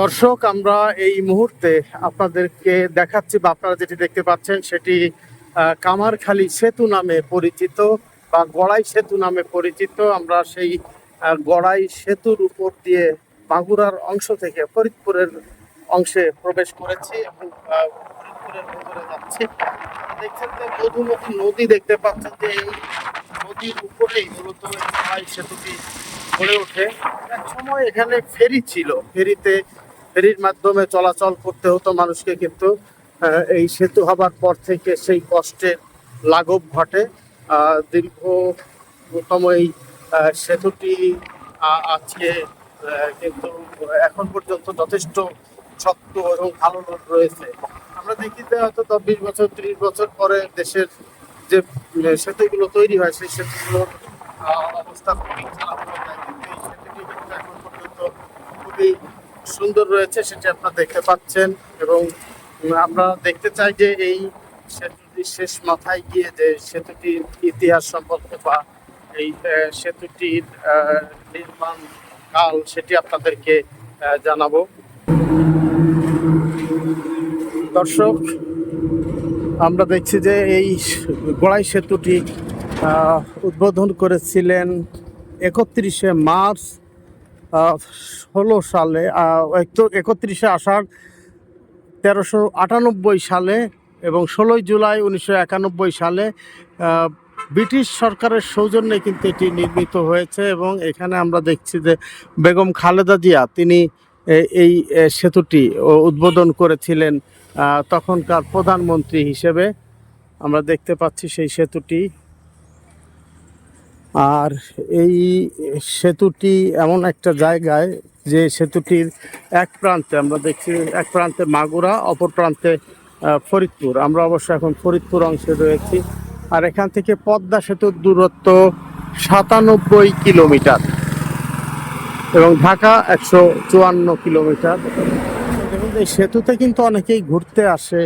দর্শক, আমরা এই মুহূর্তে আপনাদেরকে দেখাচ্ছি বা আপনারা যেটি দেখতে পাচ্ছেন সেটি কামারখালী সেতু নামে পরিচিত বা গড়াই সেতু নামে পরিচিত। আমরা সেই গড়াই সেতুর উপর দিয়ে মাগুরার অংশ থেকে ফরিদপুরের অংশে প্রবেশ করেছি এবং ফরিদপুরের ভেতরে যাচ্ছি। দেখছেন যে মধুমতি নদী দেখতে পাচ্ছেন যে এই নদীর উপরেই মূলত গড়াই সেতুটি গড়ে ওঠে। এক সময় এখানে ফেরি ছিল। ফেরিতে ফেরির মাধ্যমে চলাচল করতে হতো মানুষকে কিন্তু এই সেতু হবার পর থেকে সেই কষ্টের লাঘব ঘটে। দীর্ঘতম এই সেতুটি আজকে কিন্তু এখন পর্যন্ত যথেষ্ট শক্ত এবং ভালো রয়েছে। আমরা দেখি যে হয়তো দশ, বিশ বছর, ত্রিশ বছর পরে দেশের যে সেতুগুলো তৈরি হয়, সেই সেতুগুলোর অবস্থা খুবই খারাপ হয়ে যায়। কিন্তু এই সেতুটি কিন্তু এখন পর্যন্ত খুবই সুন্দর রয়েছে সেটি আপনারা দেখতে পাচ্ছেন এবং আমরা দেখতে চাই যে এই সেতুটির শেষ মাথায় গিয়ে যে সেতুটির ইতিহাস সম্পর্কে বা এই সেতুটির নির্মাণ কাল সেটি আপনাদেরকে জানাব। দর্শক, আমরা দেখছি যে এই গোড়াই সেতুটি উদ্বোধন করেছিলেন একত্রিশে মার্চ ষোলো সালে একত্রিশে আষাঢ় তেরোশো আটানব্বই সালে এবং ষোলোই জুলাই উনিশশো একানব্বই সালে ব্রিটিশ সরকারের সৌজন্যে কিন্তু এটি নির্মিত হয়েছে এবং এখানে আমরা দেখছি যে বেগম খালেদা জিয়া, তিনি এই সেতুটি উদ্বোধন করেছিলেন তখনকার প্রধানমন্ত্রী হিসেবে। আমরা দেখতে পাচ্ছি সেই সেতুটি। আর এই সেতুটি এমন একটা জায়গায় যে সেতুটির এক প্রান্তে আমরা দেখছি, এক প্রান্তে মাগুরা, অপর প্রান্তে ফরিদপুর। আমরা অবশ্য এখন ফরিদপুর অংশে রয়েছি। আর এখান থেকে পদ্মা সেতুর দূরত্ব সাতানব্বই কিলোমিটার এবং ঢাকা একশো চুয়ান্ন কিলোমিটার। এই সেতুতে কিন্তু অনেকেই ঘুরতে আসে।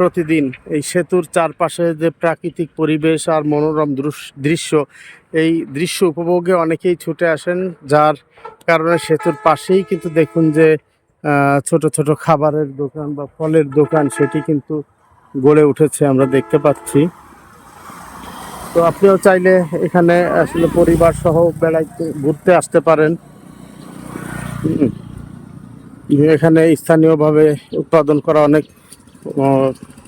প্রতিদিন এই সেতুর চারপাশে যে প্রাকৃতিক পরিবেশ আর মনোরম দৃশ- দৃশ্য, এই দৃশ্য উপভোগে অনেকেই ছুটে আসেন, যার কারণে সেতুর পাশেই কিন্তু দেখুন যে ছোট ছোট খাবারের দোকান বা ফলের দোকান সেটি কিন্তু গড়ে উঠেছে আমরা দেখতে পাচ্ছি। তো আপনিও চাইলে এখানে আসলে পরিবার সহ বেড়াইতে, ঘুরতে আসতে পারেন। এখানে স্থানীয়ভাবে উৎপাদন করা অনেক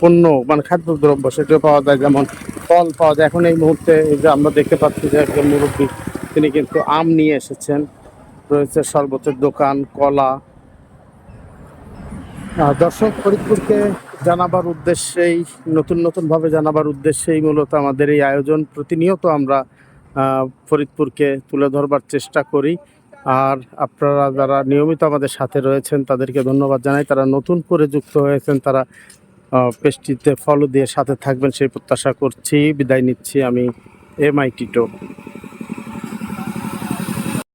পণ্য মানে খাদ্যদ্রব্য সেটাও পাওয়া যায়, যেমন ফল পাওয়া যায়। এখন এই মুহূর্তে এই যে আমরা দেখতে পাচ্ছি যে একজন মুরব্বী, তিনি কিন্তু আম নিয়ে এসেছেন। রয়েছে শরবতের দোকান, কলা। দর্শক, ফরিদপুরকে জানাবার উদ্দেশ্যেই, নতুন নতুনভাবে জানাবার উদ্দেশ্যেই মূলত আমাদের এই আয়োজন। প্রতিনিয়ত আমরা ফরিদপুরকে তুলে ধরবার চেষ্টা করি। আর আপনারা যারা নিয়মিত আমাদের সাথে রয়েছেন, তাদেরকে ধন্যবাদ জানাই। তারা নতুন করে যুক্ত হয়েছেন, তারা পেস্টিতে ফলো দিয়ে সাথে থাকবেন, সেই প্রত্যাশা করছি। বিদায় নিচ্ছি আমি এম আই টিটো।